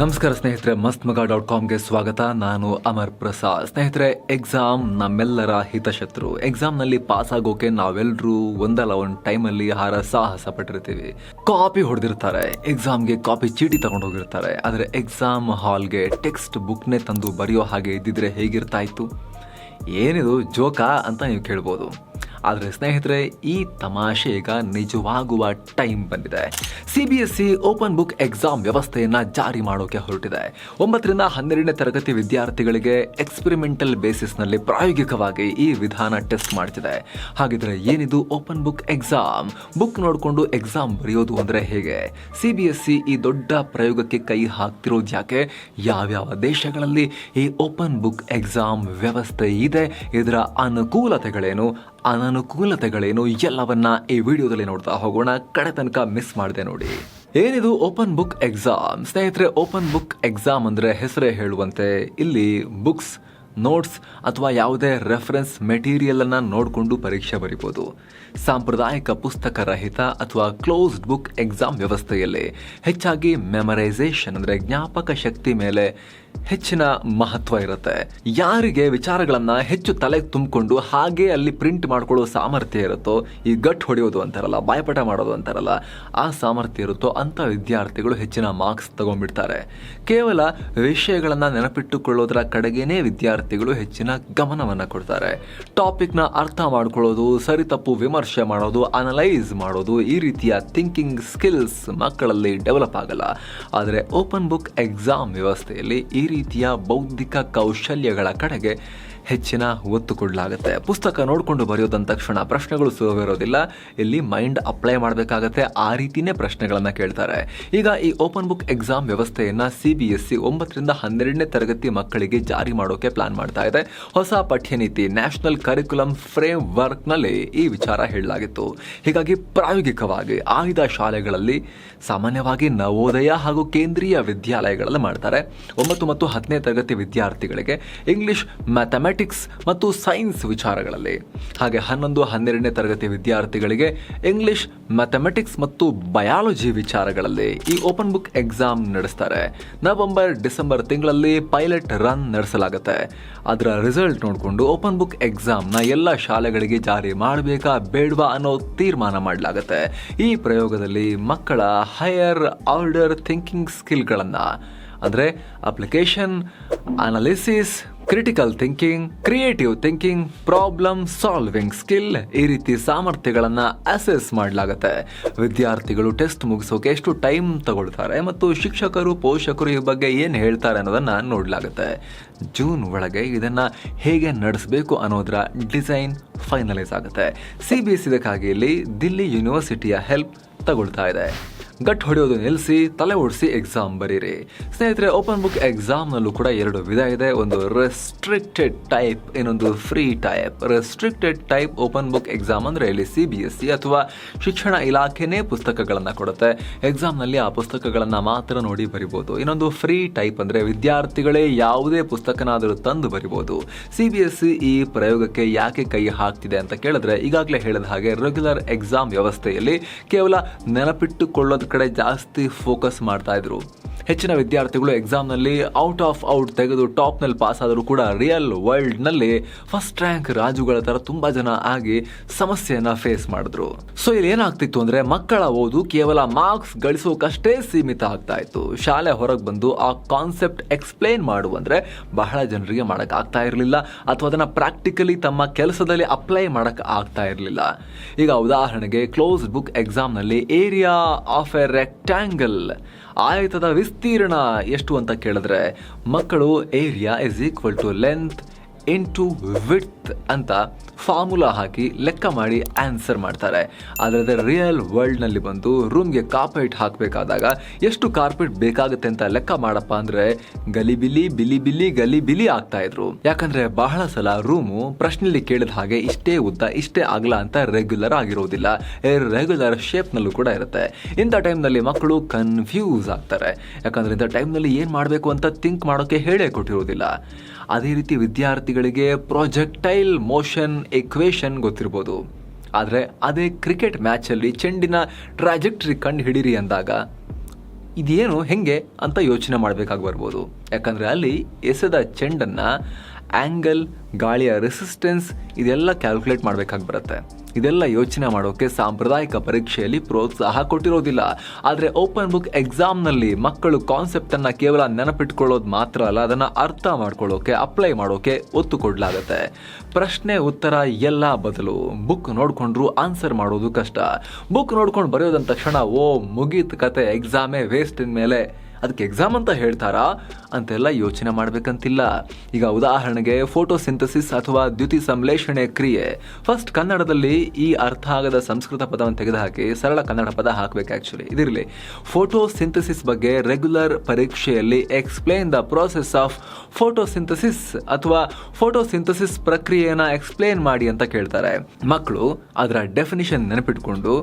ನಮಸ್ಕಾರ ಸ್ನೇಹಿತರೆ ಮಸ್ತ್ ಮಗ ಡಾಟ್ ಕಾಮ್ಗೆ ಸ್ವಾಗತ. ನಾನು ಅಮರ್ ಪ್ರಸಾದ್. ಸ್ನೇಹಿತರೆ ಎಕ್ಸಾಮ್ ನಮ್ಮೆಲ್ಲರ ಹಿತಶತ್ರು. ಎಕ್ಸಾಮ್ನಲ್ಲಿ ಪಾಸ್ ಆಗೋಕೆ ನಾವೆಲ್ಲರೂ ಒಂದಲ್ಲ, ಒಂದು ಟೈಮಲ್ಲಿ ಹಾರ ಸಾಹಸ ಪಟ್ಟಿರ್ತೀವಿ. ಕಾಪಿ ಹೊಡೆದಿರ್ತಾರೆ. ಎಕ್ಸಾಮ್ಗೆ ಕಾಪಿ ಚೀಟಿ ತಗೊಂಡು ಹೋಗಿರ್ತಾರೆ. ಆದರೆ ಎಕ್ಸಾಮ್ ಹಾಲ್ಗೆ ಟೆಕ್ಸ್ಟ್ ಬುಕ್ನೇ ತಂದು ಬರೆಯೋ ಹಾಗೆ ಇದ್ದಿದ್ರೆ ಹೇಗಿರ್ತಾ ಇತ್ತು? ಏನಿದು, ಜೋಕಾ ಅಂತ ನೀವು ಕೇಳ್ಬೋದು. ಆದರೆ ಸ್ನೇಹಿತರೆ, ಈ ತಮಾಷೆ ಈಗ ನಿಜವಾಗುವ ಟೈಮ್ ಬಂದಿದೆ. C B S C open book exam ವ್ಯವಸ್ಥೆಯನ್ನು ಜಾರಿ ಮಾಡೋಕೆ ಹೊರಟಿದೆ. ಒಂಬತ್ತರಿಂದ ಹನ್ನೆರಡನೇ ತರಗತಿ ವಿದ್ಯಾರ್ಥಿಗಳಿಗೆ ಎಕ್ಸ್ಪೆರಿಮೆಂಟಲ್ ಬೇಸಿಸ್ನಲ್ಲಿ ಪ್ರಾಯೋಗಿಕವಾಗಿ ಈ ವಿಧಾನ ಟೆಸ್ಟ್ ಮಾಡ್ತಿದೆ. ಹಾಗಿದ್ರೆ ಏನಿದು ಓಪನ್ ಬುಕ್ ಎಕ್ಸಾಮ್ ಬುಕ್ ನೋಡಿಕೊಂಡು ಎಕ್ಸಾಮ್ ಬರೆಯೋದು ಅಂದರೆ ಹೇಗೆ? ಸಿ ಬಿ ಎಸ್ ಸಿ ಈ ದೊಡ್ಡ ಪ್ರಯೋಗಕ್ಕೆ ಕೈ ಹಾಕ್ತಿರೋದು ಯಾಕೆ? ಯಾವ್ಯಾವ ದೇಶಗಳಲ್ಲಿ ಈ ಓಪನ್ ಬುಕ್ ಎಕ್ಸಾಮ್ ವ್ಯವಸ್ಥೆ ಇದೆ? ಇದರ ಅನುಕೂಲತೆಗಳೇನು? ಅನನುಕೂಲತೆಗಳೇನು ಎಲ್ಲವನ್ನ ಈ ವಿಡಿಯೋದಲ್ಲಿ ನೋಡ್ತಾ ಹೋಗೋಣ. ಕಡೆ ತನಕ ಮಿಸ್ ಮಾಡಿದೆ ನೋಡಿ. ಏನಿದು ಓಪನ್ ಬುಕ್ ಎಕ್ಸಾಮ್ ಸ್ನೇಹಿತರೆ ಓಪನ್ ಬುಕ್ ಎಕ್ಸಾಮ್ ಅಂದ್ರೆ ಹೆಸರೇ ಹೇಳುವಂತೆ. ಇಲ್ಲಿ ಬುಕ್ಸ್ ನೋಟ್ಸ್ ಅಥವಾ ಯಾವುದೇ ರೆಫರೆನ್ಸ್ ಮೆಟೀರಿಯಲ್ ಅನ್ನ ನೋಡಿಕೊಂಡು ಪರೀಕ್ಷೆ ಬರೀಬಹುದು ಸಾಂಪ್ರದಾಯಿಕ ಪುಸ್ತಕ ರಹಿತ ಅಥವಾ ಕ್ಲೋಸ್ಡ್ ಬುಕ್ ಎಕ್ಸಾಮ್ ವ್ಯವಸ್ಥೆಯಲ್ಲಿ ಹೆಚ್ಚಾಗಿ ಮೆಮರೈಸೇಷನ್ ಅಂದ್ರೆ ಜ್ಞಾಪಕ ಶಕ್ತಿ ಮೇಲೆ ಹೆಚ್ಚಿನ ಮಹತ್ವ ಇರುತ್ತೆ. ಯಾರಿಗೆ ವಿಚಾರಗಳನ್ನ ಹೆಚ್ಚು ತಲೆಗೆ ತುಂಬಿಕೊಂಡು ಹಾಗೆ ಅಲ್ಲಿ ಪ್ರಿಂಟ್ ಮಾಡ್ಕೊಳ್ಳೋ ಸಾಮರ್ಥ್ಯ ಇರುತ್ತೋ, ಈ ಗಟ್ ಹೊಡೆಯೋದು ಅಂತಾರಲ್ಲ ಬಾಯಪಟ ಮಾಡೋದು ಅಂತಾರಲ್ಲ, ಆ ಸಾಮರ್ಥ್ಯ ಇರುತ್ತೋ ಅಂತ ವಿದ್ಯಾರ್ಥಿಗಳು ಹೆಚ್ಚಿನ ಮಾರ್ಕ್ಸ್ ತಗೊಂಡ್ಬಿಡ್ತಾರೆ. ಕೇವಲ ವಿಷಯಗಳನ್ನ ನೆನಪಿಟ್ಟುಕೊಳ್ಳೋದ್ರ ಕಡೆಗೇನೆ ವಿದ್ಯಾರ್ಥಿಗಳು ಹೆಚ್ಚಿನ ಗಮನವನ್ನ ಕೊಡ್ತಾರೆ. ಟಾಪಿಕ್ನ ಅರ್ಥ ಮಾಡ್ಕೊಳ್ಳೋದು, ಸರಿ ತಪ್ಪು ವಿಮರ್ಶೆ ಮಾಡೋದು ಅನಲೈಸ್ ಮಾಡೋದು, ಈ ರೀತಿಯ ಥಿಂಕಿಂಗ್ ಸ್ಕಿಲ್ಸ್ ಮಕ್ಕಳಲ್ಲಿ ಡೆವಲಪ್ ಆಗಲ್ಲ. ಆದರೆ ಓಪನ್ ಬುಕ್ ಎಕ್ಸಾಮ್ ವ್ಯವಸ್ಥೆಯಲ್ಲಿ ಈ ರೀತಿಯ ಬೌದ್ಧಿಕ ಕೌಶಲ್ಯಗಳ ಕಡೆಗೆ ಹೆಚ್ಚಿನ ಒತ್ತು ಕೊಡಲಾಗುತ್ತೆ ಪುಸ್ತಕ ನೋಡಿಕೊಂಡು ಬರೆಯೋದಂದ ತಕ್ಷಣ ಪ್ರಶ್ನೆಗಳು ಸುಲಭವಿರೋದಿಲ್ಲ ಇಲ್ಲಿ ಮೈಂಡ್ ಅಪ್ಲೈ ಮಾಡಬೇಕಾಗತ್ತೆ. ಆ ರೀತಿಯೇ ಪ್ರಶ್ನೆಗಳನ್ನು ಕೇಳ್ತಾರೆ. ಈಗ ಈ ಓಪನ್ ಬುಕ್ ಎಕ್ಸಾಮ್ ವ್ಯವಸ್ಥೆಯನ್ನು ಸಿ ಬಿ ಎಸ್ ಸಿ ಒಂಬತ್ತರಿಂದ ಹನ್ನೆರಡನೇ ತರಗತಿ ಮಕ್ಕಳಿಗೆ ಜಾರಿ ಮಾಡೋಕೆ ಪ್ಲಾನ್ ಮಾಡ್ತಾ ಇದೆ. ಹೊಸ ಪಠ್ಯನೀತಿ, ನ್ಯಾಷನಲ್ ಕರಿಕ್ಯುಲಮ್ ಫ್ರೇಮ್ ವರ್ಕ್ನಲ್ಲಿ ಈ ವಿಚಾರ ಹೇಳಲಾಗಿತ್ತು. ಹೀಗಾಗಿ ಪ್ರಾಯೋಗಿಕವಾಗಿ ಆಯ್ದ ಶಾಲೆಗಳಲ್ಲಿ ಸಾಮಾನ್ಯವಾಗಿ ನವೋದಯ ಹಾಗೂ ಕೇಂದ್ರೀಯ ವಿದ್ಯಾಲಯಗಳಲ್ಲಿ ಮಾಡ್ತಾರೆ. ಒಂಬತ್ತು ಮತ್ತು ಹತ್ತನೇ ತರಗತಿ ವಿದ್ಯಾರ್ಥಿಗಳಿಗೆ ಇಂಗ್ಲಿಷ್, ಮ್ಯಾಥಮೆಟಿಕ್ಸ್ ಮತ್ತು ಸೈನ್ಸ್ ವಿಚಾರಗಳಲ್ಲಿ. ಹಾಗೆ ಹನ್ನೊಂದು, ಹನ್ನೆರಡನೇ ತರಗತಿ ವಿದ್ಯಾರ್ಥಿಗಳಿಗೆ ಇಂಗ್ಲಿಷ್ ಮ್ಯಾಥಮೆಟಿಕ್ಸ್ ಮತ್ತು ಬಯಾಲಜಿ ವಿಚಾರಗಳಲ್ಲಿ ಈ ಓಪನ್ ಬುಕ್ ಎಕ್ಸಾಮ್ ನಡೆಸ್ತಾರೆ. ನವೆಂಬರ್, ಡಿಸೆಂಬರ್ ತಿಂಗಳಲ್ಲಿ ಪೈಲಟ್ ರನ್ ನಡೆಸಲಾಗುತ್ತೆ. ಅದರ ರಿಸಲ್ಟ್ ನೋಡಿಕೊಂಡು ಓಪನ್ ಬುಕ್ ಎಕ್ಸಾಮ್ನ ಎಲ್ಲ ಶಾಲೆಗಳಿಗೆ ಜಾರಿ ಮಾಡಬೇಕಾ ಬೇಡವಾ ಅನ್ನೋ ತೀರ್ಮಾನ ಮಾಡಲಾಗುತ್ತೆ. ಈ ಪ್ರಯೋಗದಲ್ಲಿ ಮಕ್ಕಳ ಹೈಯರ್ ಆರ್ಡರ್ ಥಿಂಕಿಂಗ್ ಸ್ಕಿಲ್ಗಳನ್ನು ಅಂದರೆ application analysis critical thinking creative thinking problem solving skill ಈ ರೀತಿ ಸಾಮರ್ಥ್ಯಗಳನ್ನು ಅಸೆಸ್ ಮಾಡಲಾಗುತ್ತೆ. ವಿದ್ಯಾರ್ಥಿಗಳು ಟೆಸ್ಟ್ ಮುಗಿಸೋಕೆ ಎಷ್ಟು ಟೈಮ್ ತಗೊಳ್ತಾರೆ ಮತ್ತು ಶಿಕ್ಷಕರು, ಪೋಷಕರು ಈ ಬಗ್ಗೆ ಏನು ಹೇಳ್ತಾರೆ ಅನ್ನೋದನ್ನು ನೋಡಲಾಗುತ್ತೆ. ಜೂನ್ ಒಳಗೆ ಇದನ್ನು ಹೇಗೆ ನಡೆಸಬೇಕು ಅನ್ನೋದರ ಡಿಸೈನ್ ಫೈನಲೈಸ್ ಆಗುತ್ತೆ. ಸಿ ಬಿ ಎಸ್ ಇದಕ್ಕಾಗಿ ಇಲ್ಲಿ ದಿಲ್ಲಿ ಯೂನಿವರ್ಸಿಟಿಯ ಹೆಲ್ಪ್ ತಗೊಳ್ತಾ ಇದೆ. ಗಟ್ ಹೊಡೆಯೋದು ನಿಲ್ಲಿಸಿ ತಲೆ ಓಡಿಸಿ ಎಕ್ಸಾಮ್ ಬರೀರಿ. ಸ್ನೇಹಿತರೆ ಓಪನ್ ಬುಕ್ ಎಕ್ಸಾಮ್ನಲ್ಲೂ ಕೂಡ ಎರಡು ವಿಧ ಇದೆ. ಒಂದು ರೆಸ್ಟ್ರಿಕ್ಟೆಡ್ ಟೈಪ್ ಇನ್ನೊಂದು free type restricted type open book exam ಅಂದರೆ ಇಲ್ಲಿ ಸಿ ಬಿ ಎಸ್ ಸಿ ಅಥವಾ ಶಿಕ್ಷಣ ಇಲಾಖೆನೇ ಪುಸ್ತಕಗಳನ್ನು ಕೊಡುತ್ತೆ. ಎಕ್ಸಾಮ್ನಲ್ಲಿ ಆ ಪುಸ್ತಕಗಳನ್ನು ಮಾತ್ರ ನೋಡಿ ಬರಿಬೋದು. ಇನ್ನೊಂದು ಫ್ರೀ ಟೈಪ್ ಅಂದರೆ ವಿದ್ಯಾರ್ಥಿಗಳೇ ಯಾವುದೇ ಪುಸ್ತಕನಾದರೂ ತಂದು ಬರಿಬೋದು. ಸಿ ಬಿ ಎಸ್ ಸಿ ಈ ಪ್ರಯೋಗಕ್ಕೆ ಯಾಕೆ ಕೈ ಹಾಕ್ತಿದೆ ಅಂತ ಕೇಳಿದ್ರೆ, ಈಗಾಗಲೇ ಹೇಳಿದ ಹಾಗೆ ರೆಗ್ಯುಲರ್ ಎಕ್ಸಾಮ್ ವ್ಯವಸ್ಥೆಯಲ್ಲಿ ಕೇವಲ ನೆನಪಿಟ್ಟುಕೊಳ್ಳೋದ್ರ ಕಡೆ ಜಾಸ್ತಿ ಫೋಕಸ್ ಮಾಡ್ತಾ ಇದ್ರು. ಹೆಚ್ಚಿನ ವಿದ್ಯಾರ್ಥಿಗಳು ಎಕ್ಸಾಮ್ನಲ್ಲಿ ಔಟ್ ಆಫ್ ಔಟ್ ತೆಗೆದು ಟಾಪ್ನಲ್ಲಿ ಪಾಸ್ ಆದರೂ ಕೂಡ ರಿಯಲ್ ವರ್ಲ್ಡ್ನಲ್ಲಿ ಫಸ್ಟ್ ರ್ಯಾಂಕ್ ರಾಜುಗಳ ಥರ ತುಂಬ ಜನ ಆಗಿ ಸಮಸ್ಯೆಯನ್ನು ಫೇಸ್ ಮಾಡಿದ್ರು. ಸೊ ಇಲ್ಲಿ ಏನಾಗ್ತಿತ್ತು ಅಂದರೆ ಮಕ್ಕಳ ಓದು ಕೇವಲ ಮಾರ್ಕ್ಸ್ ಗಳಿಸೋಕಷ್ಟೇ ಸೀಮಿತ ಆಗ್ತಾ ಇತ್ತು. ಶಾಲೆ ಹೊರಗೆ ಬಂದು ಆ ಕಾನ್ಸೆಪ್ಟ್ ಎಕ್ಸ್ಪ್ಲೇನ್ ಮಾಡು ಅಂದ್ರೆ ಬಹಳ ಜನರಿಗೆ ಮಾಡೋಕ್ಕಾಗ್ತಾ ಇರಲಿಲ್ಲ ಅಥವಾ ಅದನ್ನು ಪ್ರಾಕ್ಟಿಕಲಿ ತಮ್ಮ ಕೆಲಸದಲ್ಲಿ ಅಪ್ಲೈ ಮಾಡೋಕ್ಕೆ ಆಗ್ತಾ ಇರಲಿಲ್ಲ. ಈಗ ಉದಾಹರಣೆಗೆ ಕ್ಲೋಸ್ ಬುಕ್ ಎಕ್ಸಾಮ್ನಲ್ಲಿ ಏರಿಯಾ ಆಫ್ ಎ ರೆಕ್ಟ್ಯಾಂಗಲ್ ಆಯತದ ವಿಸ್ತೀರ್ಣ ಎಷ್ಟು ಅಂತ ಕೇಳಿದ್ರೆ ಮಕ್ಕಳು area is equal to length into width ಅಂತ ಫಾರ್ಮುಲಾ ಹಾಕಿ ಲೆಕ್ಕ ಮಾಡಿ ಆನ್ಸರ್ ಮಾಡ್ತಾರೆ. ಆದರೆ ರಿಯಲ್ ವರ್ಲ್ಡ್ನಲ್ಲಿ ಬಂದು ರೂಮ್ಗೆ ಕಾರ್ಪೆಟ್ ಹಾಕಬೇಕಾದಾಗ ಎಷ್ಟು ಕಾರ್ಪೆಟ್ ಬೇಕಾಗುತ್ತೆ ಅಂತ ಲೆಕ್ಕ ಮಾಡಪ್ಪ ಅಂದರೆ ಗಲಿಬಿಲಿ ಬಿಲಿ ಬಿಲಿ ಗಲಿ ಬಿಲಿ ಆಗ್ತಾ ಇದ್ರು. ಯಾಕಂದ್ರೆ ಬಹಳ ಸಲ ರೂಮು ಪ್ರಶ್ನೆಯಲ್ಲಿ ಕೇಳಿದ ಹಾಗೆ ಇಷ್ಟೇ ಉದ್ದ, ಇಷ್ಟೇ ಅಗಲ ಅಂತ ರೆಗ್ಯುಲರ್ ಆಗಿರೋದಿಲ್ಲ. ರೆಗ್ಯುಲರ್ ಶೇಪ್ನಲ್ಲೂ ಕೂಡ ಇರುತ್ತೆ. ಇಂಥ ಟೈಮ್ನಲ್ಲಿ ಮಕ್ಕಳು ಕನ್ಫ್ಯೂಸ್ ಆಗ್ತಾರೆ. ಯಾಕಂದ್ರೆ ಇಂಥ ಟೈಮ್ನಲ್ಲಿ ಏನು ಮಾಡಬೇಕು ಅಂತ ಥಿಂಕ್ ಮಾಡೋಕೆ ಹೇಳೇ ಕೊಟ್ಟಿರೋದಿಲ್ಲ. ಅದೇ ರೀತಿ ವಿದ್ಯಾರ್ಥಿಗಳಿಗೆ ಪ್ರಾಜೆಕ್ಟೈಲ್ ಮೋಷನ್ ಎಕ್ವೇಷನ್ ಗೊತ್ತಿರ್ಬೋದು. ಆದರೆ ಅದೇ ಕ್ರಿಕೆಟ್ ಮ್ಯಾಚಲ್ಲಿ ಚೆಂಡಿನ ಟ್ರಾಜೆಕ್ಟ್ರಿ ಕಂಡು ಹಿಡೀರಿ ಅಂದಾಗ ಇದೇನು ಹೆಂಗೆ ಅಂತ ಯೋಚನೆ ಮಾಡಬೇಕಾಗಿ ಬರ್ಬೋದು. ಯಾಕಂದರೆ ಅಲ್ಲಿ ಎಸೆದ ಚೆಂಡನ್ನು ಆ್ಯಂಗಲ್ ಗಾಳಿಯ ರೆಸಿಸ್ಟೆನ್ಸ್ ಇದೆಲ್ಲ ಕ್ಯಾಲ್ಕುಲೇಟ್ ಮಾಡಬೇಕಾಗಿ ಬರುತ್ತೆ. ಇದೆಲ್ಲ ಯೋಚನೆ ಮಾಡೋಕೆ ಸಾಂಪ್ರದಾಯಿಕ ಪರೀಕ್ಷೆಯಲ್ಲಿ ಪ್ರೋತ್ಸಾಹ ಕೊಟ್ಟಿರೋದಿಲ್ಲ. ಆದರೆ ಓಪನ್ ಬುಕ್ ಎಕ್ಸಾಮ್ನಲ್ಲಿ ಮಕ್ಕಳು ಕಾನ್ಸೆಪ್ಟನ್ನು ಕೇವಲ ನೆನಪಿಟ್ಕೊಳ್ಳೋದು ಮಾತ್ರ ಅಲ್ಲ, ಅದನ್ನು ಅರ್ಥ ಮಾಡ್ಕೊಳ್ಳೋಕೆ ಅಪ್ಲೈ ಮಾಡೋಕೆ ಒತ್ತು ಕೊಡಲಾಗತ್ತೆ. ಪ್ರಶ್ನೆ, ಉತ್ತರ, ಎಲ್ಲ ಬದಲು. ಬುಕ್ ನೋಡ್ಕೊಂಡ್ರು ಆನ್ಸರ್ ಮಾಡೋದು ಕಷ್ಟ. ಬುಕ್ ನೋಡ್ಕೊಂಡು ಬರೆಯೋದಂತ ತಕ್ಷಣ ಓ, ಮುಗೀತು ಕತೆ ಎಕ್ಸಾಮೇ ವೇಸ್ಟ್ ಮೇಲೆ ಅದಕ್ಕೆ ಎಕ್ಸಾಮ್ ಅಂತ ಹೇಳ್ತಾರಾ ಅಂತೆಲ್ಲ ಯೋಚನೆ ಮಾಡಬೇಕಂತಿಲ್ಲ. ಈಗ ಉದಾಹರಣೆಗೆ ಫೋಟೋ ಸಿಂಥಸಿಸ್ ಅಥವಾ ದ್ಯುತಿ ಸಂಶ್ಲೇಷಣೆ ಕ್ರಿಯೆ. ಫಸ್ಟ್ ಕನ್ನಡದಲ್ಲಿ ಈ ಅರ್ಥ ಆಗದ ಸಂಸ್ಕೃತ ಪದವನ್ನು ತೆಗೆದುಹಾಕಿ ಸರಳ ಕನ್ನಡ ಪದ ಹಾಕಬೇಕು ಆ್ಯಕ್ಚುಲಿ ಇದಿರಲಿ. ಫೋಟೋ ಸಿಂಥಸಿಸ್ ಬಗ್ಗೆ ರೆಗ್ಯುಲರ್ ಪರೀಕ್ಷೆಯಲ್ಲಿ explain the process of photosynthesis ಅಥವಾ ಫೋಟೋ ಸಿಂಥಸಿಸ್ ಪ್ರಕ್ರಿಯೆನ ಎಕ್ಸ್ಪ್ಲೇನ್ ಮಾಡಿ ಅಂತ ಕೇಳ್ತಾರೆ. ಮಕ್ಕಳು ಅದರ ಡೆಫಿನಿಷನ್ ನೆನಪಿಟ್ಕೊಂಡು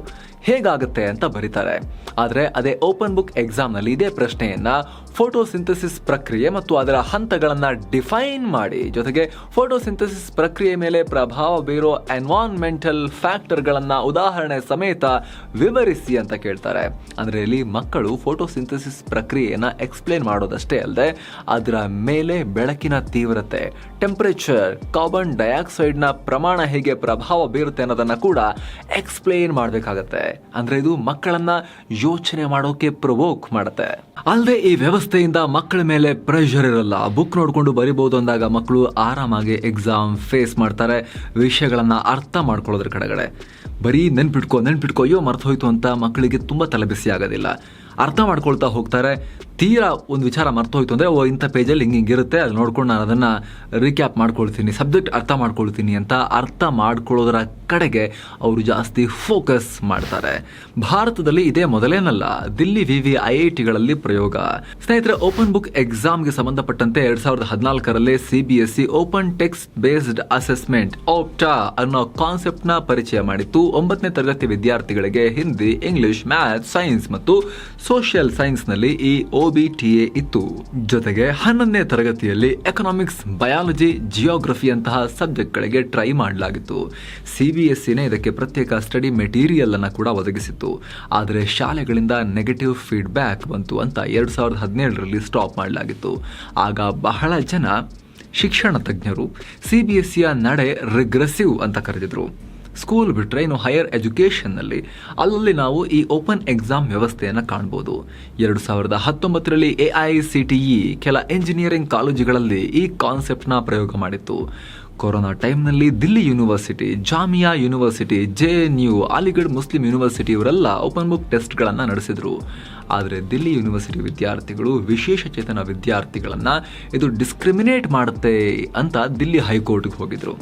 ಹೇಗಾಗುತ್ತೆ ಅಂತ ಬರೀತಾರೆ. ಆದರೆ ಅದೇ ಓಪನ್ ಬುಕ್ ಎಕ್ಸಾಮ್ನಲ್ಲಿ ಇದೇ ಪ್ರಶ್ನೆಯನ್ನ ಫೋಟೋ ಸಿಂಥಸಿಸ್ ಪ್ರಕ್ರಿಯೆ ಮತ್ತು ಅದರ ಹಂತಗಳನ್ನು ಡಿಫೈನ್ ಮಾಡಿ. ಜೊತೆಗೆ ಫೋಟೋಸಿಂಥಸಿಸ್ ಪ್ರಕ್ರಿಯೆ ಮೇಲೆ ಪ್ರಭಾವ ಬೀರೋ ಎನ್ವಾನ್ಮೆಂಟಲ್ ಫ್ಯಾಕ್ಟರ್ಗಳನ್ನು ಉದಾಹರಣೆ ಸಮೇತ ವಿವರಿಸಿ ಅಂತ ಕೇಳ್ತಾರೆ. ಅಂದರೆ ಇಲ್ಲಿ ಮಕ್ಕಳು ಫೋಟೋಸಿಂಥಸಿಸ್ ಪ್ರಕ್ರಿಯೆಯನ್ನು ಎಕ್ಸ್ಪ್ಲೇನ್ ಮಾಡೋದಷ್ಟೇ ಅಲ್ಲದೆ ಅದರ ಮೇಲೆ ಬೆಳಕಿನ ತೀವ್ರತೆ, ಟೆಂಪರೇಚರ್, ಕಾರ್ಬನ್ ಡೈಆಕ್ಸೈಡ್ನ ಪ್ರಮಾಣ ಹೇಗೆ ಪ್ರಭಾವ ಬೀರುತ್ತೆ ಅನ್ನೋದನ್ನು ಕೂಡ ಎಕ್ಸ್ಪ್ಲೇನ್ ಮಾಡಬೇಕಾಗತ್ತೆ. ಅಂದರೆ ಇದು ಮಕ್ಕಳನ್ನ ಯೋಚನೆ ಮಾಡೋಕೆ ಪ್ರವೋಕ್ ಮಾಡುತ್ತೆ. ಅಲ್ಲದೆ ಈ ವ್ಯವಸ್ಥೆಯಿಂದ ಮಕ್ಕಳ ಮೇಲೆ ಪ್ರೆಷರ್ ಇರಲ್ಲ. ಬುಕ್ ನೋಡಿಕೊಂಡು ಬರಿಬಹುದು ಅಂದಾಗ ಮಕ್ಕಳು ಆರಾಮಾಗಿ ಎಕ್ಸಾಮ್ ಫೇಸ್ ಮಾಡ್ತಾರೆ. ವಿಷಯಗಳನ್ನು ಅರ್ಥ ಮಾಡ್ಕೊಳ್ಳೋದ್ರ ಕಡೆಗಡೆ. ಬರೀ ನೆನ್ಪಿಟ್ಕೋ ನೆನ್ಪಿಟ್ಕೋ, ಅಯ್ಯೋ ಮರ್ತು ಹೋಯ್ತು ಅಂತ ಮಕ್ಕಳಿಗೆ ತುಂಬ ತಲೆಬಿಸಿ ಆಗೋದಿಲ್ಲ. ಅರ್ಥ ಮಾಡ್ಕೊಳ್ತಾ ಹೋಗ್ತಾರೆ. ತೀರಾ ಒಂದು ವಿಚಾರ ಮರ್ತು ಹೋಯ್ತು ಅಂದರೆ, ಓ, ಇಂಥ ಪೇಜಲ್ಲಿ ಹಿಂಗೆ ಹಿಂಗಿರುತ್ತೆ ಅದು ನೋಡ್ಕೊಂಡು ನಾನು ಅದನ್ನು ರೀಕ್ಯಾಪ್ ಮಾಡ್ಕೊಳ್ತೀನಿ, ಸಬ್ಜೆಕ್ಟ್ ಅರ್ಥ ಮಾಡ್ಕೊಳ್ತೀನಿ ಅಂತ ಅರ್ಥ ಮಾಡ್ಕೊಳ್ಳೋದರ ಕಡೆಗೆ ಅವರು ಜಾಸ್ತಿ ಫೋಕಸ್ ಮಾಡ್ತಾರೆ. ಭಾರತದಲ್ಲಿ ಇದೇ ಮೊದಲೇನಲ್ಲ, Delhi V V I I ಟಿಗಳಲ್ಲಿ ಪ್ರಯೋಗ. ಸ್ನೇಹಿತರೆ ಓಪನ್ ಬುಕ್ ಎಕ್ಸಾಮ್ಗೆ ಸಂಬಂಧಪಟ್ಟಂತೆ ಎರಡ್ ಸಾವಿರದ ಹದಿನಾಲ್ಕರಲ್ಲೇ C B S C open text based assessment ಓಪ್ಟಾ ಅನ್ನೋ ಕಾನ್ಸೆಪ್ಟ್ನ ಪರಿಚಯ ಮಾಡಿತ್ತು. ಒಂಬತ್ತನೇ ತರಗತಿ ವಿದ್ಯಾರ್ಥಿಗಳಿಗೆ ಹಿಂದಿ ಇಂಗ್ಲಿಷ್ ಮ್ಯಾಥ್ ಸೈನ್ಸ್ ಮತ್ತು ಸೋಷಿಯಲ್ ಸೈನ್ಸ್ನಲ್ಲಿ ಈ ಒ ಬಿ ಟಿ ಎ ಇತ್ತು. ಜೊತೆಗೆ ಹನ್ನೊಂದನೇ ತರಗತಿಯಲ್ಲಿ ಎಕನಾಮಿಕ್ಸ್ ಬಯಾಲಜಿ ಜಿಯೋಗ್ರಫಿ ಅಂತಹ ಸಬ್ಜೆಕ್ಟ್ಗಳಿಗೆ ಟ್ರೈ ಮಾಡಲಾಗಿತ್ತು. ಸಿ ಬಿ ಎಸ್ ಸಿನೇ ಇದಕ್ಕೆ ಪ್ರತ್ಯೇಕ ಸ್ಟಡಿ ಮೆಟೀರಿಯಲ್ ಅನ್ನು ಕೂಡ ಒದಗಿಸಿತ್ತು. ಆದರೆ ಶಾಲೆಗಳಿಂದ ನೆಗೆಟಿವ್ ಫೀಡ್ಬ್ಯಾಕ್ ಬಂತು ಅಂತ ಎರಡು ಸಾವಿರದ ಹದಿನೇಳರಲ್ಲಿ ಸ್ಟಾಪ್ ಮಾಡಲಾಗಿತ್ತು. ಆಗ ಬಹಳ ಜನ ಶಿಕ್ಷಣ ತಜ್ಞರು ಸಿ ಬಿ ಎಸ್ ಸಿಯ ನಡೆ ರಿಗ್ರೆಸಿವ್ ಅಂತ ಕರೆದಿದ್ರು. ಸ್ಕೂಲ್ ಬಿಟ್ಟರೆ ಇನ್ನು ಹೈಯರ್ ಎಜುಕೇಷನ್ನಲ್ಲಿ ಅಲ್ಲಲ್ಲಿ ನಾವು ಈ ಓಪನ್ ಎಕ್ಸಾಮ್ ವ್ಯವಸ್ಥೆಯನ್ನು ಕಾಣ್ಬೋದು. ಎರಡು ಸಾವಿರದ ಹತ್ತೊಂಬತ್ತರಲ್ಲಿ A I C T E ಕೆಲ ಇಂಜಿನಿಯರಿಂಗ್ ಕಾಲೇಜುಗಳಲ್ಲಿ ಈ ಕಾನ್ಸೆಪ್ಟ್ನ ಪ್ರಯೋಗ ಮಾಡಿತ್ತು. ಕೊರೋನಾ ಟೈಮ್ನಲ್ಲಿ Delhi university, Jamia university, J N U, Aligarh Muslim university ಇವರೆಲ್ಲ ಓಪನ್ ಬುಕ್ ಟೆಸ್ಟ್ಗಳನ್ನು ನಡೆಸಿದ್ರು. ಆದರೆ ದಿಲ್ಲಿ ಯೂನಿವರ್ಸಿಟಿ ವಿದ್ಯಾರ್ಥಿಗಳು ವಿಶೇಷ ಚೇತನ ವಿದ್ಯಾರ್ಥಿಗಳನ್ನು ಇದು ಡಿಸ್ಕ್ರಿಮಿನೇಟ್ ಮಾಡುತ್ತೆ ಅಂತ ದಿಲ್ಲಿ ಹೈಕೋರ್ಟ್ಗೆ ಹೋಗಿದ್ರು.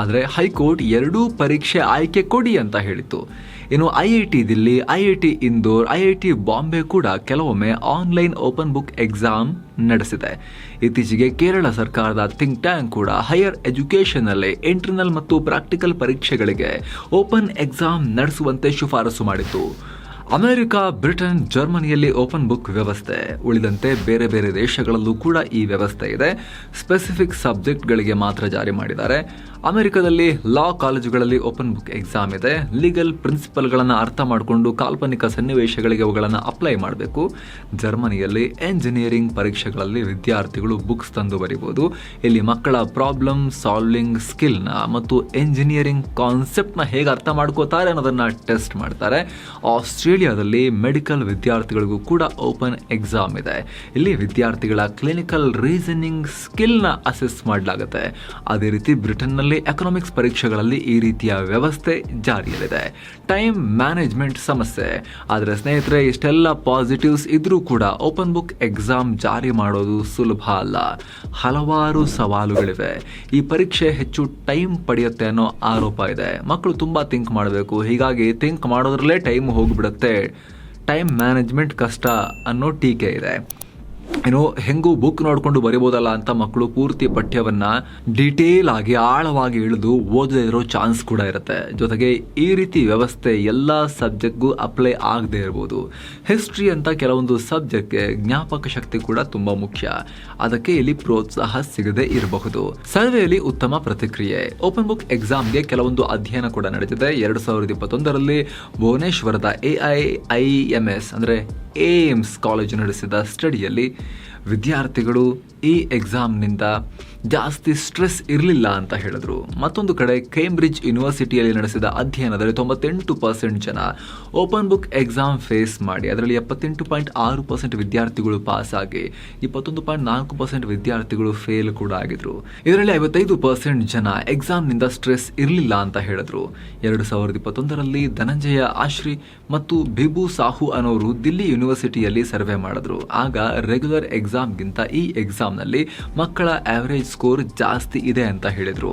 ಆದರೆ ಹೈಕೋರ್ಟ್ ಎರಡೂ ಪರೀಕ್ಷೆ ಆಯ್ಕೆ ಕೊಡಿ ಅಂತ ಹೇಳಿತು ಇನ್ನು I I T Delhi, I I T Indore, I I T Bombay ಕೂಡ ಕೆಲವೊಮ್ಮೆ ಆನ್ಲೈನ್ ಓಪನ್ ಬುಕ್ ಎಕ್ಸಾಮ್ ನಡೆಸಿದೆ. ಇತ್ತೀಚೆಗೆ ಕೇರಳ ಸರ್ಕಾರದ ಥಿಂಕ್ ಟ್ಯಾಂಕ್ ಕೂಡ ಹೈಯರ್ ಎಜುಕೇಷನ್ನಲ್ಲಿ ಇಂಟರ್ನಲ್ ಮತ್ತು ಪ್ರಾಕ್ಟಿಕಲ್ ಪರೀಕ್ಷೆಗಳಿಗೆ ಓಪನ್ ಎಕ್ಸಾಮ್ ನಡೆಸುವಂತೆ ಶಿಫಾರಸು ಮಾಡಿತ್ತು. ಅಮೆರಿಕ, ಬ್ರಿಟನ್, ಜರ್ಮನಿಯಲ್ಲಿ ಓಪನ್ ಬುಕ್ ವ್ಯವಸ್ಥೆ ಉಳಿದಂತೆ ಬೇರೆ ಬೇರೆ ದೇಶಗಳಲ್ಲೂ ಕೂಡ ಈ ವ್ಯವಸ್ಥೆ ಇದೆ. ಸ್ಪೆಸಿಫಿಕ್ ಸಬ್ಜೆಕ್ಟ್ಗಳಿಗೆ ಮಾತ್ರ ಜಾರಿ ಮಾಡಿದ್ದಾರೆ. ಅಮೆರಿಕದಲ್ಲಿ ಲಾ ಕಾಲೇಜುಗಳಲ್ಲಿ ಓಪನ್ ಬುಕ್ ಎಕ್ಸಾಮ್ ಇದೆ. ಲೀಗಲ್ ಪ್ರಿನ್ಸಿಪಲ್ಗಳನ್ನು ಅರ್ಥ ಮಾಡಿಕೊಂಡು ಕಾಲ್ಪನಿಕ ಸನ್ನಿವೇಶಗಳಿಗೆ ಅವುಗಳನ್ನು ಅಪ್ಲೈ ಮಾಡಬೇಕು. ಜರ್ಮನಿಯಲ್ಲಿ ಎಂಜಿನಿಯರಿಂಗ್ ಪರೀಕ್ಷೆಗಳಲ್ಲಿ ವಿದ್ಯಾರ್ಥಿಗಳು ಬುಕ್ಸ್ ತಂದು ಬರೀಬೋದು. ಇಲ್ಲಿ ಮಕ್ಕಳ ಪ್ರಾಬ್ಲಮ್ ಸಾಲ್ವಿಂಗ್ ಸ್ಕಿಲ್ನ ಮತ್ತು ಎಂಜಿನಿಯರಿಂಗ್ ಕಾನ್ಸೆಪ್ಟ್ನ ಹೇಗೆ ಅರ್ಥ ಮಾಡ್ಕೋತಾರೆ ಅನ್ನೋದನ್ನು ಟೆಸ್ಟ್ ಮಾಡ್ತಾರೆ. ಆಸ್ಟ್ರೇಲಿಯಾದಲ್ಲಿ ಮೆಡಿಕಲ್ ವಿದ್ಯಾರ್ಥಿಗಳಿಗೂ ಕೂಡ ಓಪನ್ ಎಕ್ಸಾಮ್ ಇದೆ. ಇಲ್ಲಿ ವಿದ್ಯಾರ್ಥಿಗಳ ಕ್ಲಿನಿಕಲ್ ರೀಸನಿಂಗ್ ಸ್ಕಿಲ್ನ ಅಸೆಸ್ ಮಾಡಲಾಗುತ್ತೆ. ಅದೇ ರೀತಿ ಬ್ರಿಟನ್ನಲ್ಲಿ ಎಕನಾಮಿಕ್ಸ್ ಪರೀಕ್ಷೆಗಳಲ್ಲಿ ಈ ರೀತಿಯ ವ್ಯವಸ್ಥೆ ಜಾರಿಯಲ್ಲಿದೆ. ಟೈಮ್ ಮ್ಯಾನೇಜ್ಮೆಂಟ್ ಸಮಸ್ಯೆ. ಆದರೆ ಸ್ನೇಹಿತರೆ, ಇಷ್ಟೆಲ್ಲ ಪಾಸಿಟಿವ್ಸ್ ಇದ್ರೂ ಕೂಡ ಓಪನ್ ಬುಕ್ ಎಕ್ಸಾಮ್ ಜಾರಿ ಮಾಡೋದು ಸುಲಭ ಅಲ್ಲ. ಹಲವಾರು ಸವಾಲುಗಳಿವೆ. ಈ ಪರೀಕ್ಷೆ ಹೆಚ್ಚು ಟೈಮ್ ಪಡೆಯುತ್ತೆ ಅನ್ನೋ ಆರೋಪ ಇದೆ. ಮಕ್ಕಳು ತುಂಬ ಥಿಂಕ್ ಮಾಡಬೇಕು. ಹೀಗಾಗಿ ಥಿಂಕ್ ಮಾಡೋದ್ರಲ್ಲೇ ಟೈಮ್ ಹೋಗಿಬಿಡುತ್ತೆ. ಟೈಮ್ ಮ್ಯಾನೇಜ್ಮೆಂಟ್ ಕಷ್ಟ ಅನ್ನೋ ಟೀಕೆ ಇದೆ. ಏನು ಹೆಂಗೂ ಬುಕ್ ನೋಡ್ಕೊಂಡು ಬರಿಬೋದಲ್ಲ ಅಂತ ಮಕ್ಕಳು ಪೂರ್ತಿ ಪಠ್ಯವನ್ನ ಡಿಟೇಲ್ ಆಗಿ ಆಳವಾಗಿ ಇಳಿದು ಓದದೇ ಇರೋ ಚಾನ್ಸ್ ಕೂಡ ಇರುತ್ತೆ. ಜೊತೆಗೆ ಈ ರೀತಿ ವ್ಯವಸ್ಥೆ ಎಲ್ಲ ಸಬ್ಜೆಕ್ಟ್ಗೂ ಅಪ್ಲೈ ಆಗದೆ ಇರ್ಬೋದು. ಹಿಸ್ಟ್ರಿ ಅಂತ ಕೆಲವೊಂದು ಸಬ್ಜೆಕ್ಟ್ಗೆ ಜ್ಞಾಪಕ ಶಕ್ತಿ ಕೂಡ ತುಂಬಾ ಮುಖ್ಯ. ಅದಕ್ಕೆ ಇಲ್ಲಿ ಪ್ರೋತ್ಸಾಹ ಸಿಗದೆ ಇರಬಹುದು. ಸರ್ವೆಯಲ್ಲಿ ಉತ್ತಮ ಪ್ರತಿಕ್ರಿಯೆ. ಓಪನ್ ಬುಕ್ ಎಕ್ಸಾಮ್ಗೆ ಕೆಲವೊಂದು ಅಧ್ಯಯನ ಕೂಡ ನಡೆದಿದೆ ಎರಡು ಸಾವಿರದ ಇಪ್ಪತ್ತೊಂದರಲ್ಲಿ ಭುವನೇಶ್ವರದ A I I M S ಅಂದರೆ ಏಮ್ಸ್ ಕಾಲೇಜು ನಡೆಸಿದ ಸ್ಟಡಿಯಲ್ಲಿ ವಿದ್ಯಾರ್ಥಿಗಳು ಈ ಎಕ್ಸಾಮ್ನಿಂದ ಜಾಸ್ತಿ ಸ್ಟ್ರೆಸ್ ಇರಲಿಲ್ಲ ಅಂತ ಹೇಳಿದ್ರು. ಮತ್ತೊಂದು ಕಡೆ ಕೇಂಬ್ರಿಡ್ಜ್ ಯೂನಿವರ್ಸಿಟಿಯಲ್ಲಿ ನಡೆಸಿದ ಅಧ್ಯಯನದಲ್ಲಿ ತೊಂಬತ್ತೆಂಟು ಪರ್ಸೆಂಟ್ ಜನ ಓಪನ್ ಬುಕ್ ಎಕ್ಸಾಮ್ ಫೇಸ್ ಮಾಡಿ, ಅದರಲ್ಲಿ ಎಪ್ಪತ್ತೆಂಟು ಪಾಯಿಂಟ್ ಆರು ಪರ್ಸೆಂಟ್ ವಿದ್ಯಾರ್ಥಿಗಳು ಪಾಸ್ ಆಗಿ, ಇಪ್ಪತ್ತೊಂದು ಪಾಯಿಂಟ್ ನಾಲ್ಕು ಪರ್ಸೆಂಟ್ ವಿದ್ಯಾರ್ಥಿಗಳು ಫೇಲ್ ಕೂಡ ಆಗಿದ್ರು. ಇದರಲ್ಲಿ ಐವತ್ತೈದು ಪರ್ಸೆಂಟ್ ಜನ ಎಕ್ಸಾಮ್ನಿಂದ ಸ್ಟ್ರೆಸ್ ಇರಲಿಲ್ಲ ಅಂತ ಹೇಳಿದ್ರು. ಎರಡು ಸಾವಿರದ ಇಪ್ಪತ್ತೊಂದರಲ್ಲಿ ಧನಂಜಯ ಆಶ್ರಿ ಮತ್ತು ಬಿಬು ಸಾಹು ಅನ್ನೋರು ದಿಲ್ಲಿ ಯೂನಿವರ್ಸಿಟಿಯಲ್ಲಿ ಸರ್ವೆ ಮಾಡಿದ್ರು. ಆಗ ರೆಗ್ಯುಲರ್ ಎಕ್ಸಾಮ್ಗಿಂತ ಈ ಎಕ್ಸಾಮ್ನಲ್ಲಿ ಮಕ್ಕಳ ಆವರೇಜ್ ಸ್ಕೋರ್ ಜಾಸ್ತಿ ಇದೆ ಅಂತ ಹೇಳಿದರು.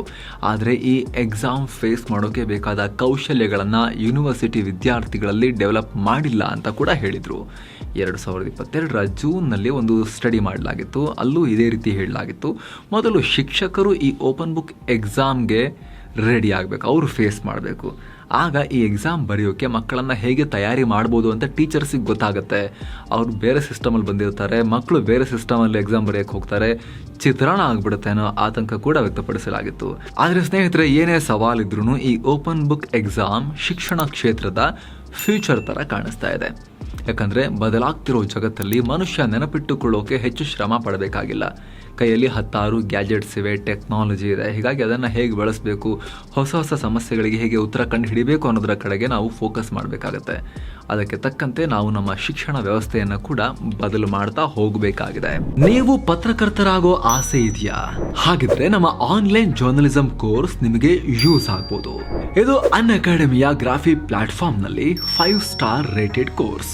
ಆದರೆ ಈ ಎಕ್ಸಾಮ್ ಫೇಸ್ ಮಾಡೋಕ್ಕೆ ಬೇಕಾದ ಕೌಶಲ್ಯಗಳನ್ನು ಯೂನಿವರ್ಸಿಟಿ ವಿದ್ಯಾರ್ಥಿಗಳಲ್ಲಿ ಡೆವಲಪ್ ಮಾಡಿಲ್ಲ ಅಂತ ಕೂಡ ಹೇಳಿದರು. ಎರಡು ಸಾವಿರದ ಇಪ್ಪತ್ತೆರಡರ ಜೂನ್ನಲ್ಲಿ ಒಂದು ಸ್ಟಡಿ ಮಾಡಲಾಗಿತ್ತು. ಅಲ್ಲೂ ಇದೇ ರೀತಿ ಹೇಳಲಾಗಿತ್ತು. ಮೊದಲು ಶಿಕ್ಷಕರು ಈ ಓಪನ್ ಬುಕ್ ಎಕ್ಸಾಮ್ಗೆ ರೆಡಿ ಆಗಬೇಕು. ಅವರು ಫೇಸ್ ಮಾಡಬೇಕು. ಆಗ ಈ ಎಕ್ಸಾಮ್ ಬರೆಯೋಕ್ಕೆ ಮಕ್ಕಳನ್ನು ಹೇಗೆ ತಯಾರಿ ಮಾಡ್ಬೋದು ಅಂತ ಟೀಚರ್ಸಿಗೆ ಗೊತ್ತಾಗುತ್ತೆ. ಅವ್ರು ಬೇರೆ ಸಿಸ್ಟಮಲ್ಲಿ ಬಂದಿರ್ತಾರೆ ಮಕ್ಕಳು ಬೇರೆ ಸಿಸ್ಟಮಲ್ಲಿ ಎಕ್ಸಾಮ್ ಬರೆಯೋಕ್ಕೆ ಹೋಗ್ತಾರೆ, ಚಿತ್ರಣ ಆಗಿಬಿಡುತ್ತೆ ಅನ್ನೋ ಆತಂಕ ಕೂಡ ವ್ಯಕ್ತಪಡಿಸಲಾಗಿತ್ತು. ಆದರೆ ಸ್ನೇಹಿತರೆ, ಏನೇ ಸವಾಲಿದ್ರೂ ಈ ಓಪನ್ ಬುಕ್ ಎಕ್ಸಾಮ್ ಶಿಕ್ಷಣ ಕ್ಷೇತ್ರದ ಫ್ಯೂಚರ್ ಥರ ಕಾಣಿಸ್ತಾ ಇದೆ. ಯಾಕಂದರೆ, ಬದಲಾಗ್ತಿರೋ ಜಗತ್ತಲ್ಲಿ ಮನುಷ್ಯ ನೆನಪಿಟ್ಟುಕೊಳ್ಳೋಕೆ ಹೆಚ್ಚು ಶ್ರಮ ಪಡಬೇಕಾಗಿಲ್ಲ. ಕೈಯಲ್ಲಿ ಹತ್ತಾರು ಗ್ಯಾಜೆಟ್ಸ್ ಇವೆ, ಟೆಕ್ನಾಲಜಿ ಇದೆ. ಹೀಗಾಗಿ ಅದನ್ನು ಹೇಗೆ ಬಳಸಬೇಕು, ಹೊಸ ಹೊಸ ಸಮಸ್ಯೆಗಳಿಗೆ ಹೇಗೆ ಉತ್ತರ ಕಂಡು ಹಿಡಿಬೇಕು ಅನ್ನೋದರ ಕಡೆಗೆ ನಾವು ಫೋಕಸ್ ಮಾಡಬೇಕಾಗತ್ತೆ. ಅದಕ್ಕೆ ತಕ್ಕಂತೆ ನಾವು ನಮ್ಮ ಶಿಕ್ಷಣ ವ್ಯವಸ್ಥೆಯನ್ನು ಕೂಡ ಬದಲು ಮಾಡ್ತಾ ಹೋಗಬೇಕಾಗಿದೆ. ನೀವು ಪತ್ರಕರ್ತರಾಗೋ ಆಸೆ ಇದೆಯಾ? ಹಾಗಿದ್ರೆ ನಮ್ಮ ಆನ್ಲೈನ್ ಜರ್ನಲಿಸಂ ಕೋರ್ಸ್ ನಿಮಗೆ ಯೂಸ್ ಆಗ್ಬೋದು. ಇದು ಅನ್ ಅಕಾಡೆಮಿಯ ಗ್ರಾಫಿ ಪ್ಲಾಟ್ಫಾರ್ಮ್ನಲ್ಲಿ ಫೈವ್ ಸ್ಟಾರ್ ರೇಟೆಡ್ ಕೋರ್ಸ್